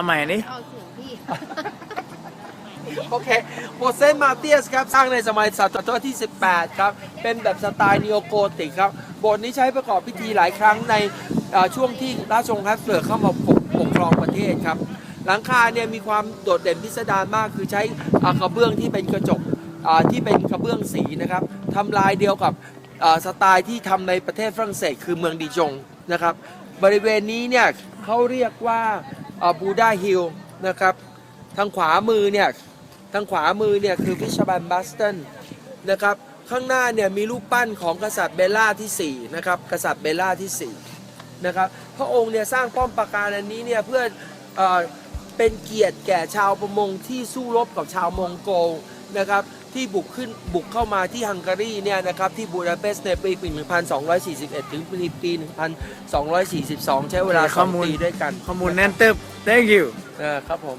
เอาใหม่นี่เอาเสียงพี่โอเคโบสเซนต์มาเตียสครับ สร้างในสมัยศตวรรษที่ 18 ครับ เป็นแบบสไตล์นีโอโกติกครับโบสถ์นี้ใช้ประกอบพิธีหลายครั้งในช่วงที่ราชวงศ์ฮัสเบิร์กเข้ามาปกครองประเทศครับ หลังคาเนี่ยมีความโดดเด่นพิสดารมาก คือใช้กระเบื้องที่เป็นกระจกที่เป็นกระเบื้องสีนะครับทำลายเดียวกับสไตล์ที่ทำในประเทศฝรั่งเศสคือเมืองดิจงนะครับ บริเวณนี้เนี่ยเขาเรียกว่า บูดาฮิลนะครับ ทางขวามือเนี่ย ทางขวามือเนี่ยคือฟิชบันบัสตันนะครับ ข้างหน้าเนี่ยมีรูปปั้นของกษัตริย์เบลล่าที่4นะครับ กษัตริย์เบลล่าที่4นะครับ พระองค์เนี่ยสร้างป้อมปราการอันนี้เนี่ยเพื่อเออเป็นเกียรติแก่ชาวประมงที่สู้รบกับชาวมองโกลนะครับ ที่บุกขึ้นบุกเข้ามาที่ฮังการีเนี่ยนะครับที่บูดาเปสต์ในปี 1241 ถึงปี1242 ใช้เวลาข้อมูล2ปีด้วยกัน ข้อมูลแน่นตึบ thank you เออครับผม